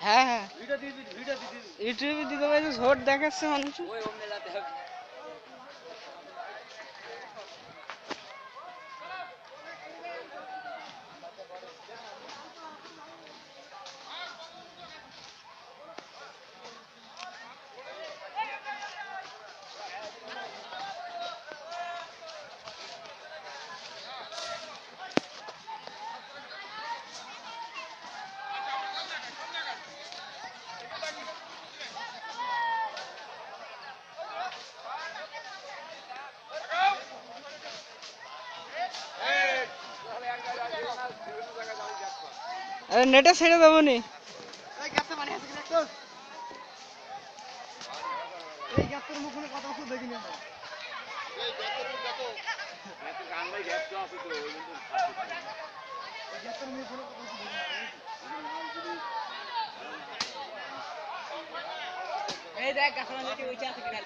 হ্যাঁ হ্যাঁ। ইউটিউবে দিতে পারছি ঝোট দেখাচ্ছে মানুষ আরে নেটে ছেড়ে দেবো নি। এই দেখ গাছটা যেটি ওইটা আছে কিনা।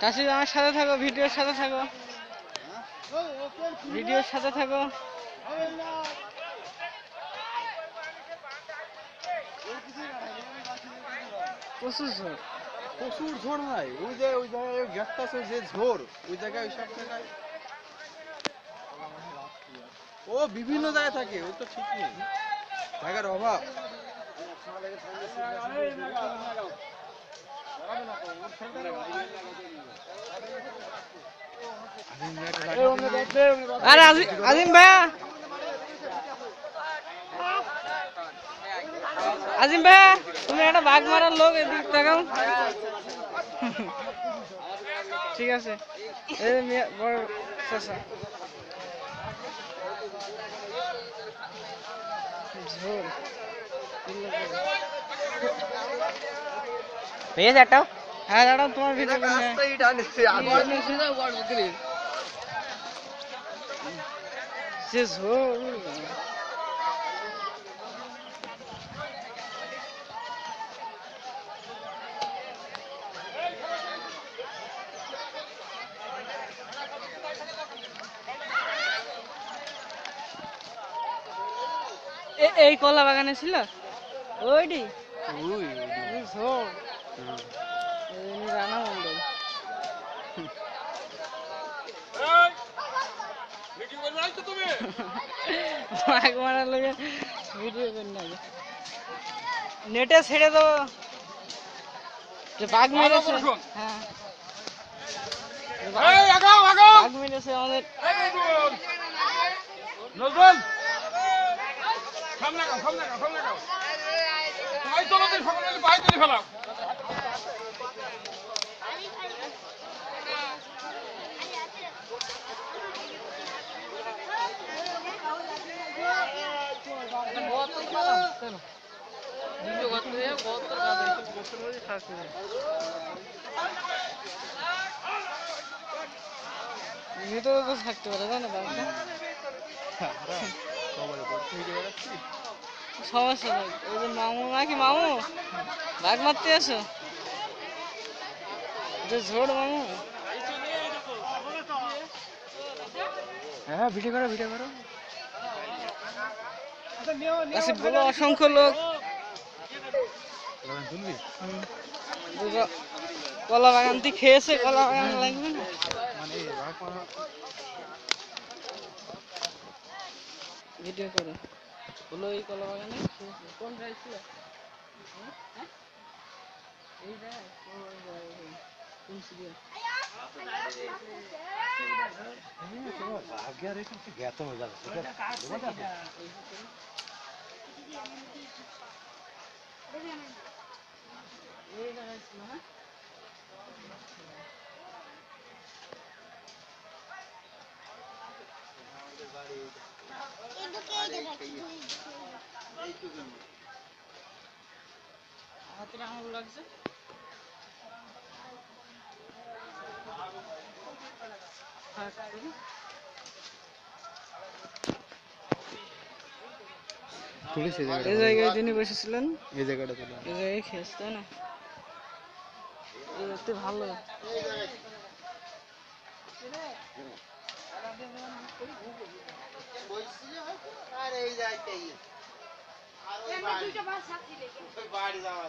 কাশি আমার সাথে থাকো ভিডিওর সাথে থাকো। ভিডিওর সাথে থাকো। প্রচুর ঝোর প্রচুর ঝোড় নাই। ওই যে ওই জায়গায় গ্যাসটা আছে, যে ঝোড়, ওই জায়গায়, ওই সব ও, বিভিন্ন জায়গায় থাকে, ও তো ঠিক নেই। জায়গার অভাব। আরে আজি- আজিম ভাইয়া আজিম ভাইয়া তুমি একটা বাঘ মারার লোক দেখাও ঠিক আছে। বড় একটা হ্যাঁ দাঁড়াও তোমার ভিডিও যে ঝোল এ- এই কলা বাগানে ছিল? ওইটি ওই ঝোল রানা মন্ডল মাগ মারার লগে ভিডিও করি না নেটে ছেড়ে দেবো। যে বাঘ মেরেছে। হ্যাঁ। বাঘ- মেরেছে আমাদের। নজরুল। সামনে গাও সামনে গাও সামনে গাও তোলো দিন সকলে মিলে বাইক করে ফেলাও ভিতরে থাকতে পারে তাই না বাঘটা সমস্যা নেই। মামু, নাকি মামু? বাঘ মারতে আসো? হ্যাঁ ভিডিও করো ভিডিও করো। বলো অসংখ্য লোক। কলা বাগান থেকে খেয়েছে, কলা বাগান লাগবে না? ভিডিও করো। বলো, এই কলা কোন রাইস? ও, ওই রাইস, ওই। কোন সিরিয়াল ভাগ্য আর একটু জ্ঞাত হয়ে যাবে এই রাইস ছিল হ্যাঁ হাতের আঙুল লাগছে থাক, দেখি। তুলিস এই এই জায়গায় তিনি বসেছিলেন এই জায়গাটা তুলে এই জায়গায় খেয়েছে তাই না? এই ভালো। হয়তো, আর এই যাইতেই আর ওই বাড়ি যাওয়া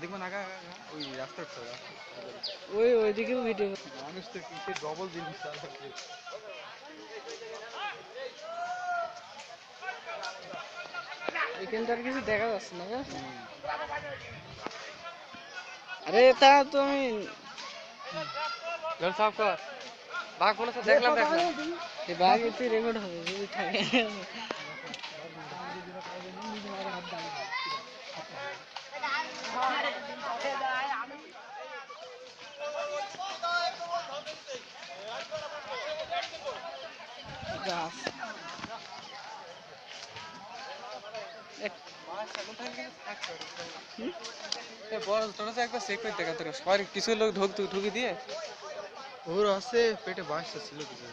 ওদিক মানে আগা আগা, আগা, ওই রাস্তার তো রাস্তা ওই ওইদিকেও ভিডিও মানুষ তো কিসের ডবল জিনিস চালাচ্ছে এখানটার কিছু দেখা যাচ্ছে না গো? আরে তা তুমি জল সাফ কর। বাঘ মনে হচ্ছে দেখলাম। দেখলাম এই বাঘ এতে রেকর্ড হবে যদি থাকে গাছ এক- হুম? বড় তোরা তো একবার চেক করে দেখা তোর সবাই কিছু লোক ঢোক ঢুকি দিয়ে ওর আছে পেটে বাসটা ছিল কিছু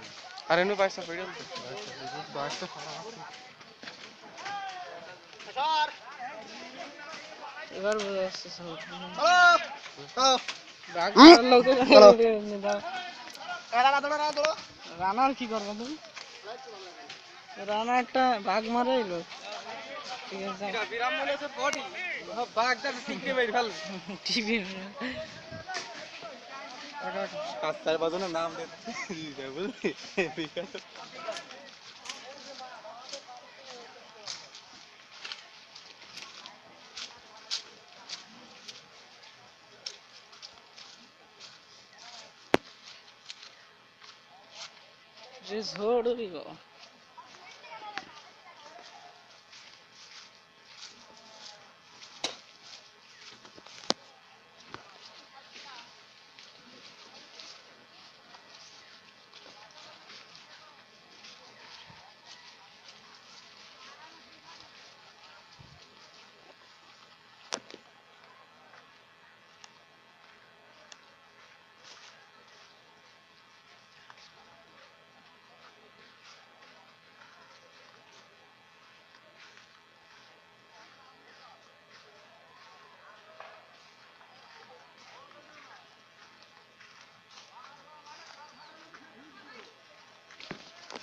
আর এমনি পয়সা পেয়ে তো বাসটা খাওয়া এবার বোঝা যাচ্ছে সব হ্যালো বাঘ মারার লোকে এমনি দাও। রানার কি করবো তুমি রানা একটা বাঘ মারাই লোক ঠিক আছে। বিরাম মনে হচ্ছে বডি বাঘ ফেল কাস্তার বাজনে নাম দে। বুঝলি যে ঝড়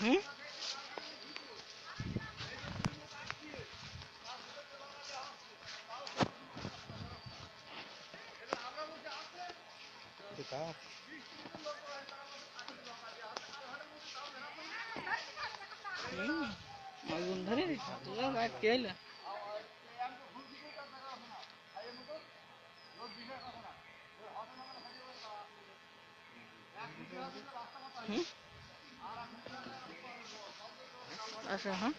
Hmm? बेकार अजून घरी तुला काय केलं हम्म আচ্ছা হ্যাঁ।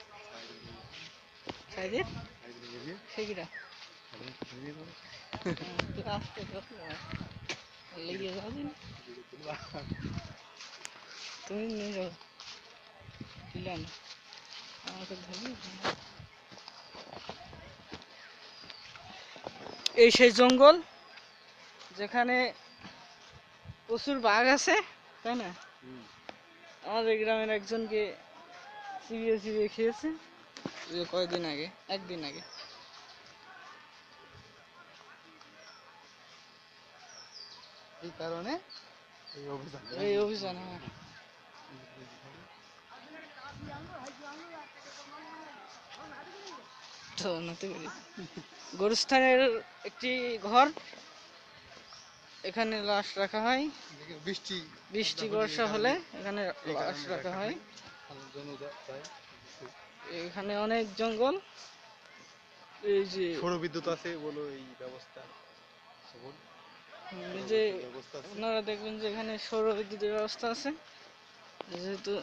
সাইদের সে কিরা লেগে যাও তুমি নিয়ে যাও। দিলাম আমাকে ধরবি? এই সেই জঙ্গল যেখানে প্রচুর বাঘ আছে তাই না? আমাদের গ্রামের একজনকে চিবিয়ে চিবিয়ে খেয়েছে ওই যে কয়েকদিন আগে একদিন আগে। এই কারণে এই অভিযান। এই অভিযান হ্যাঁ। গরুস্থানের একটি ঘর এখানে লাশ রাখা হয়। বৃষ্টি বৃষ্টি বর্ষা হলে এখানে লাশ রাখা হয়। এখানে অনেক জঙ্গল। এই যে সৌর বিদ্যুৎ আছে বলো এই ব্যবস্থা। যে আপনারা দেখবেন যে এখানে সৌর বিদ্যুতের ব্যবস্থা আছে। যেহেতু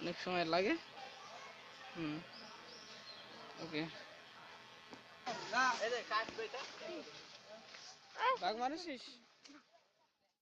অনেক সময় লাগে। হুম। ওকে। বাঘ মারিস?